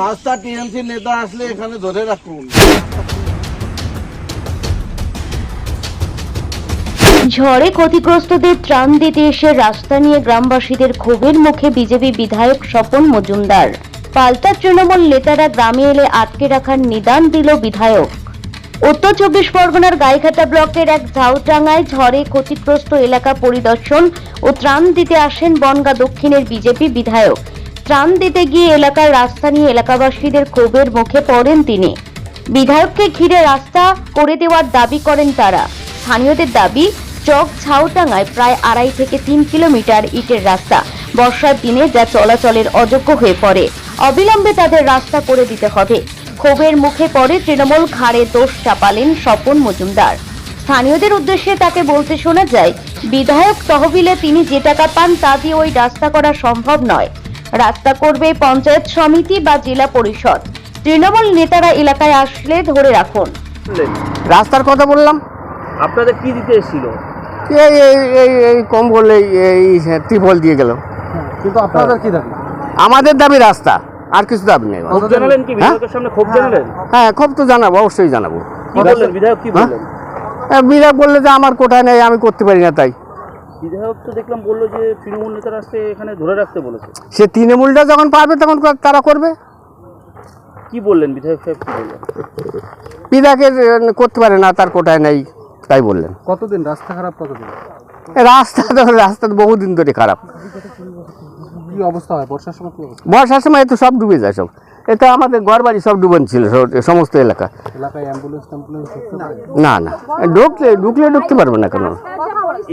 রাস্তা টিএমসি নেতা আসলে এখানে ধরে রাখুন। ঝড়ে ক্ষতিগ্রস্তদের ত্রাণ দিতে এসে রাস্তা নিয়ে গ্রামবাসীদের ক্ষোভের মুখে বিজেপি বিধায়ক স্বপন মজুমদার। পাল্টা তৃণমূল নেতারা গ্রামে এলে আটকে রাখার নিদান দিল বিধায়ক। উত্তর চব্বিশ পরগনার গাইঘাটা ব্লকের এক ঝাউটাঙ্গায় ঝড়ে ক্ষতিগ্রস্ত এলাকা পরিদর্শন ও ত্রাণ দিতে আসেন বনগা দক্ষিণের বিজেপি বিধায়ক। ত্রাণ দিতে গিয়ে এলাকার রাস্তা নিয়ে এলাকাবাসীদের ক্ষোভের মুখে পড়েন তিনি। বিধায়ককে ঘিরে রাস্তা করে দেওয়ার দাবি করেন তারা। স্থানীয়দের দাবি, চক ঝাউটাঙ্গায় প্রায় আড়াই থেকে তিন কিলোমিটার ইটের রাস্তা। বর্ষার দিনে যা চলাচলের অযোগ্য হয়ে পড়ে। অবিলম্বে তাদের রাস্তা করে দিতে হবে। ক্ষোভের মুখে পড়ে তৃণমূল ঘাড়ে দোষ চাপালেন স্বপন মজুমদার। স্থানীয়দের উদ্দেশ্যে তাকে বলতে শোনা যায় বিধায়ক তহবিলে তিনি যে টাকা পান তা দিয়ে ওই রাস্তা করা সম্ভব নয়। রাস্তা করবে পঞ্চায়েত সমিতি বা জেলা পরিষদ। তৃণমূল নেতারা এলাকায় আসলে ধরে রাখুন। রাস্তার কথা বললাম। আপনাদের কি দিতে এসেছিল? এই এই এই এই কম বললে এই ত্রিপল দিয়ে গেল। কিন্তু আপনাদের কি দাবি? আমাদের দাবি রাস্তা। আর কিছু দাবি নেই। সামনে ক্ষোভ হ্যাঁ খুব তো জানাব অবশ্যই জানাব। কি বিধায়ক কি হ্যাঁ? বললেন? হ্যাঁ, বিধায়ক বললে যে আমার কোটায় নেই আমি করতে পারি না তাই। বিধায়ক তো দেখলাম বলল যে তৃণমূল নেতারা আসতে এখানে ধরে রাখতে বলেছে। সে তৃণমূলটা যখন পারবে তখন তারা করবে। কি বললেন? বিধায়ক সাহেব কি বললেন? বিধায়কের করতে পারে না তার কোটায় নেই তাই বললেন। কতদিন? রাস্তা খারাপ কতদিন? রাস্তা তো রাস্তা তো বহুদিন ধরে খারাপ। কি অবস্থা হয়? বর্ষার সময় কি অবস্থা? বর্ষার সময় তো সব ডুবে যায় সব। এটা আমাদের ঘর বাড়ি সব ডুবন ছিল সমস্ত এলাকা। এলাকায় অ্যাম্বুলেন্স ট্যাম্বুলেন্স না না। ঢুকলে ঢুকলে ঢুকতে পারবে না কেন?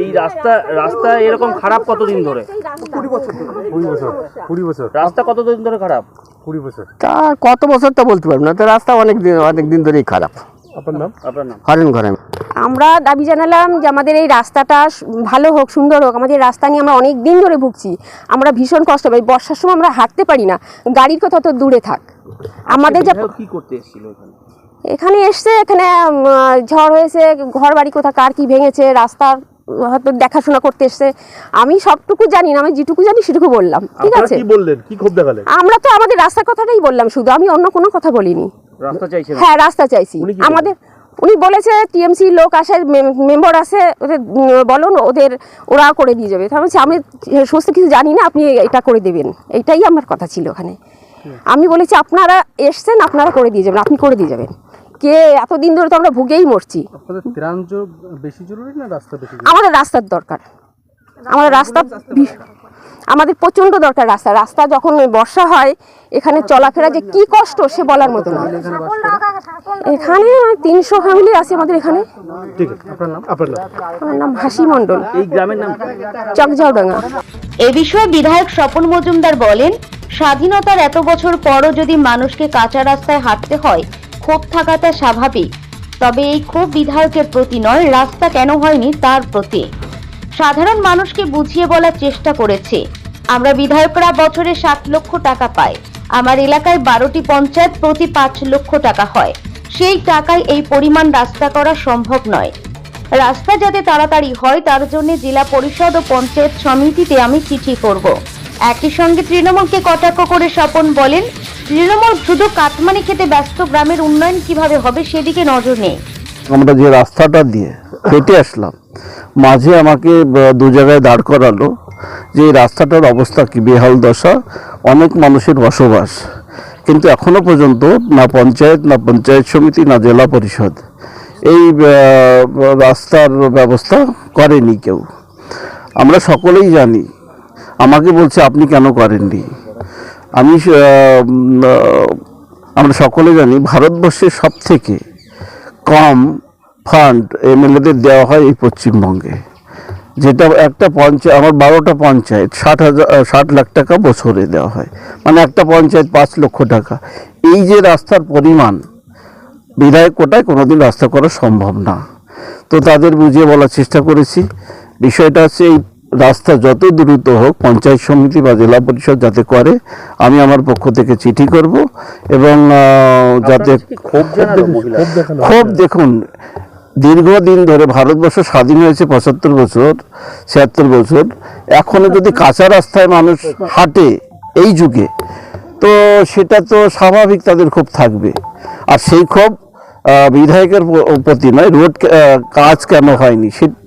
এই রাস্তা রাস্তা এরকম খারাপ কতদিন ধরে? কুড়ি বছর কুড়ি বছর রাস্তা কতদিন ধরে খারাপ? কুড়ি বছর। তা কত বছর তা বলতে পারব না তো রাস্তা অনেক দিন অনেক দিন ধরেই খারাপ। আপনার নাম? আপনার নাম? হরেন ঘরে আমরা দাবি জানালাম যে আমাদের এই রাস্তাটা ভালো হোক সুন্দর হোক আমাদের রাস্তা নিয়ে আমরা অনেক দিন ধরে ভুগছি। আমরা ভীষণ কষ্ট পাই বর্ষার সময় আমরা হাঁটতে পারি না। গাড়ির কথা তো দূরে থাক। আমাদের যা কি করতে এসেছিল এখানে? এখানে এসছে এখানে ঝড় হয়েছে ঘর বাড়ি কোথা কার কি ভেঙেছে রাস্তার হয়তো দেখাশোনা করতে এসছে। আমি সবটুকু জানি না আমি যেটুকু জানি সেটুকু বললাম। ঠিক আছে? কি বললেন? কি ক্ষোভ দেখালেন? আমরা তো আমাদের রাস্তার কথাটাই বললাম শুধু আমি অন্য কোনো কথা বলিনি। রাস্তা চাইছেন? হ্যাঁ রাস্তা চাইছি। আমাদের উনি বলেছে টিএমসি লোক আসে মেম্বার আসে ওদের বলুন ওদের ওরা করে দিয়ে যাবে। তো আমি আমি সমস্ত কিছু জানি না আপনি এটা করে দেবেন। এইটাই আমার কথা ছিল ওখানে। আমি বলেছি আপনারা এসছেন আপনারা করে দিয়ে যাবেন আপনি করে দিয়ে যাবেন। কে? এতদিন ধরে তো আমরা ভুগেই মরছি। আপনাদের ত্রাণ জ- বেশি জরুরি না রাস্তা বেশি আমাদের রাস্তার দরকার। আমাদের রাস্তা আমাদের প্রচণ্ড দরকার রাস্তা। রাস্তা যখন বর্ষা হয় এখানে চলাফেরা যে কি কষ্ট সে বলার মতো না। এখানে তিনশো ফ্যামিলি আছে আমাদের এখানে। ঠিক নাম? আপনার আমার নাম হাসি মণ্ডল। এই গ্রামের নাম কি? চকঝাউডাঙ্গা। এ বিষয়ে বিধায়ক স্বপন মজুমদার বলেন স্বাধীনতার এত বছর পরও যদি মানুষকে কাঁচা রাস্তায় হাঁটতে হয় ক্ষোভ থাকাটা স্বাভাবিক। তবে এই ক্ষোভ বিধায়কের প্রতি নয়, রাস্তা কেন হয়নি তার প্রতি। সাধারণ মানুষকে বুঝিয়ে বলার চেষ্টা করেছে। আমরা বিধায়করা বছরে সাত লক্ষ টাকা পাই। আমার এলাকায় বারোটি পঞ্চায়েত প্রতি পাঁচ লক্ষ টাকা হয়। সেই টাকায় এই পরিমাণ রাস্তা করা সম্ভব নয়। রাস্তা যাতে তাড়াতাড়ি হয়, তার জন্য জেলা পরিষদ ও পঞ্চায়েত সমিতিতে আমি চিঠি করব। একই সঙ্গে তৃণমূলকে কটাক্ষ করে স্বপন বলেন তৃণমূল শুধু কাটমানি খেতে ব্যস্ত গ্রামের উন্নয়ন কীভাবে হবে সেদিকে নজর নেই। আমরা যে রাস্তাটা দিয়ে হেঁটে আসলাম, মাঝে আমাকে দু জায়গায় দাঁড় করালো যে রাস্তাটার অবস্থা কি? বেহাল দশা, অনেক মানুষের বসবাস। কিন্তু এখনও পর্যন্ত না পঞ্চায়েত না পঞ্চায়েত সমিতি, না জেলা পরিষদ এই রাস্তার ব্যবস্থা করেনি কেউ। আমরা সকলেই জানি, আমাকে বলছে আপনি কেন করেননি? আমি আমরা সকলে জানি ভারতবর্ষের সব থেকে কম ফান্ড এমএলএদের দেওয়া হয় এই পশ্চিমবঙ্গে। যেটা একটা পঞ্চায়েত আমার বারোটা পঞ্চায়েত, ষাট হাজার ষাট লাখ টাকা বছরে দেওয়া হয়। মানে একটা পঞ্চায়েত পাঁচ লক্ষ টাকা। এই যে রাস্তার পরিমাণ, বিধায়ক কোটায় কোনোদিন রাস্তা করা সম্ভব না। তো তাদের বুঝিয়ে বলার চেষ্টা করেছি। বিষয়টা হচ্ছে এই রাস্তা যত দ্রুত হোক পঞ্চায়েত সমিতি বা জেলা পরিষদ যাতে করে আমি আমার পক্ষ থেকে চিঠি করব এবং যাতে ক্ষোভ খুব দেখুন দীর্ঘদিন ধরে ভারতবর্ষ স্বাধীন হয়েছে পঁচাত্তর বছর ছিয়াত্তর বছর। এখনও যদি কাঁচা রাস্তায় মানুষ হাঁটে এই যুগে তো সেটা তো স্বাভাবিক তাদের ক্ষোভ থাকবে। আর সেই ক্ষোভ বিধায়কের প্রতি নয় রোড কাজ কেন হয়নি সে-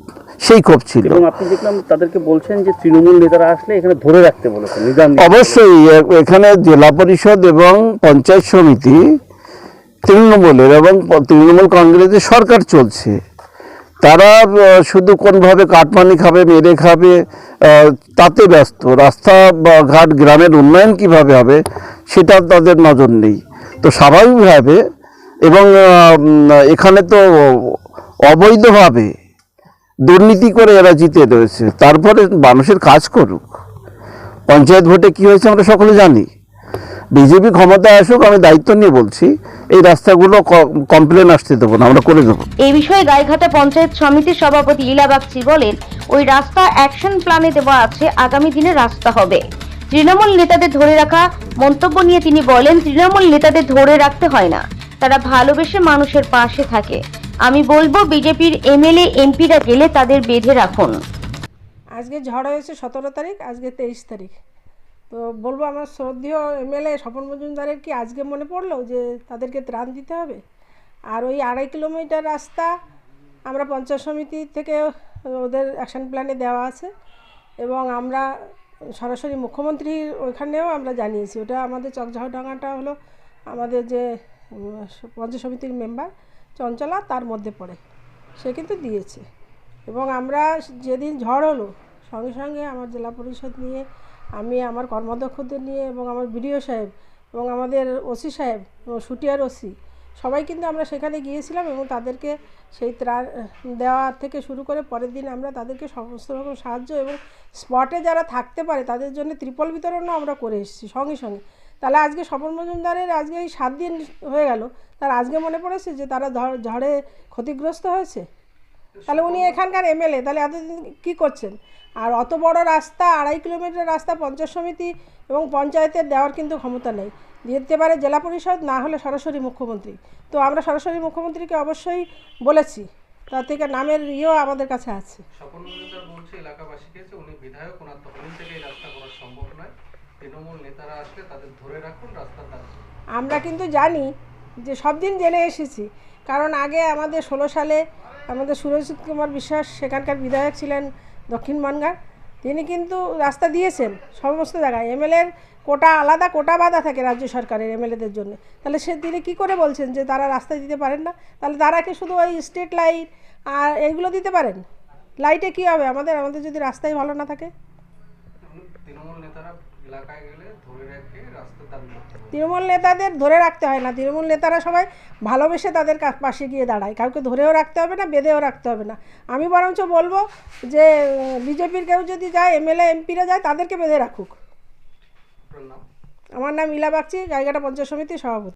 সেই ক্ষোভ ছিল। এবং আপনি দেখলাম তাদেরকে বলছেন যে তৃণমূল নেতারা আসলে এখানে ধরে রাখতে বলেছেন অবশ্যই এখানে জেলা পরিষদ এবং পঞ্চায়েত সমিতি তৃণমূলের এবং তৃণমূল কংগ্রেসের সরকার চলছে তারা শুধু কোনভাবে কাটমানি খাবে মেরে খাবে তাতে ব্যস্ত। রাস্তা বা ঘাট গ্রামের উন্নয়ন কীভাবে হবে সেটা তাদের নজর নেই। তো স্বাভাবিকভাবে এবং এখানে তো অবৈধভাবে দুর্নীতি করে এরা জিতে রয়েছে তারপরে মানুষের কাজ করুক। পঞ্চায়েত ভোটে কি হয়েছে আমরা সকলে জানি। বিজেপি ক্ষমতায় আসুক, আমি দায়িত্ব নিয়ে বলছি, এই রাস্তাগুলো কমপ্লেন আসতে দেবো না, আমরা করে দেবো। এই বিষয়ে গাইঘাটা পঞ্চায়েত সমিতির সভাপতি লীলা বাগচি বলেন, ওই রাস্তা অ্যাকশন প্ল্যানে দেওয়া আছে, আগামী দিনে রাস্তা হবে। তৃণমূল নেতাদের ধরে রাখা মন্তব্য নিয়ে তিনি বলেন, তৃণমূল নেতাদের ধরে রাখতে হয় না। তারা ভালোবেসে মানুষের পাশে থাকে। আমি বলব বিজেপির এমএলএ, এমপিরা গেলে তাদের বেঁধে রাখুন। আজকে ঝড় হয়েছে সতেরো তারিখ, আজকে তেইশ তারিখ। তো বলব আমার শ্রদ্ধেয় এমএলএ স্বপন মজুমদারের কি আজকে মনে পড়ল যে তাদেরকে ত্রাণ দিতে হবে? আর ওই আড়াই কিলোমিটার রাস্তা আমরা পঞ্চায়েত সমিতি থেকে ওদের অ্যাকশন প্ল্যানে দেওয়া আছে এবং আমরা সরাসরি মুখ্যমন্ত্রীর ওইখানেও আমরা জানিয়েছি। ওটা আমাদের চকঝাড়ডাঙ্গাটা হলো আমাদের যে পঞ্চায়েত সমিতির মেম্বার চঞ্চলা তার মধ্যে পড়ে। সে কিন্তু দিয়েছে। এবং আমরা যেদিন ঝড় হলো, সঙ্গে সঙ্গে আমার জেলা পরিষদ নিয়ে, আমি আমার কর্মদক্ষদের নিয়ে এবং আমার বিডিও সাহেব এবং আমাদের ওসি সাহেব এবং সুটিয়ার ওসি সবাই কিন্তু আমরা সেখানে গিয়েছিলাম এবং তাদেরকে সেই ত্রাণ দেওয়া থেকে শুরু করে পরের দিন আমরা তাদেরকে সমস্ত রকম সাহায্য এবং স্পটে যারা থাকতে পারে, তাদের জন্য ত্রিপল বিতরণও আমরা করে এসেছি সঙ্গে সঙ্গে। তাহলে আজকে স্বপন মজুমদারের আজকে এই সাত দিন হয়ে গেল। তার আজকে মনে পড়েছে যে তারা ঝড়ে ক্ষতিগ্রস্ত হয়েছে? তাহলে উনি এখানকার এমএলএ তাহলে এতদিন কী করছেন? আর অত বড় রাস্তা আড়াই কিলোমিটার রাস্তা পঞ্চায়েত সমিতি এবং পঞ্চায়েতের দেওয়ার কিন্তু ক্ষমতা নেই। দিতে পারে জেলা পরিষদ না হলে সরাসরি মুখ্যমন্ত্রী। তো আমরা সরাসরি মুখ্যমন্ত্রীকে অবশ্যই বলেছি। তার থেকে নামের ইয়েও আমাদের কাছে আছে। স্বপন বলছে এলাকাবাসীকে যে উনি বিধায়ক ওনার তহবিল থেকে এই রাস্তা তৃণমূল নেতারা আসলে তাদের ধরে রাখুন রাস্তা আমরা কিন্তু জানি যে সব দিন জেনে এসেছি। কারণ আগে আমাদের ষোলো সালে আমাদের সুরজিৎ কুমার বিশ্বাস সেখানকার বিধায়ক ছিলেন দক্ষিণ মানগার। তিনি কিন্তু রাস্তা দিয়েছেন সমস্ত জায়গায়। এমএলএর কোটা আলাদা কোটা বাধা থাকে রাজ্য সরকারের এমএলএদের জন্য। তাহলে সে তিনি কী করে বলছেন যে তারা রাস্তা দিতে পারেন না? তাহলে তারা কি শুধু ওই স্ট্রিট লাইট আর এইগুলো দিতে পারেন? লাইটে কী হবে? আমাদের আমাদের যদি রাস্তাই ভালো না থাকে? তৃণমূল নেতারা তৃণমূল নেতাদের ধরে রাখতে হয় না। তৃণমূল নেতারা সবাই ভালোবেসে তাদের পাশে গিয়ে দাঁড়ায়। কাউকে ধরেও রাখতে হবে না বেঁধেও রাখতে হবে না। আমি বরঞ্চ বলব যে বিজেপির কেউ যদি যায় এমএলএ এমপিরা যায় তাদেরকে বেঁধে রাখুক। আমার নাম ইলা বাগচি গাইঘাটা পঞ্চায়েত সমিতির সভাপতি।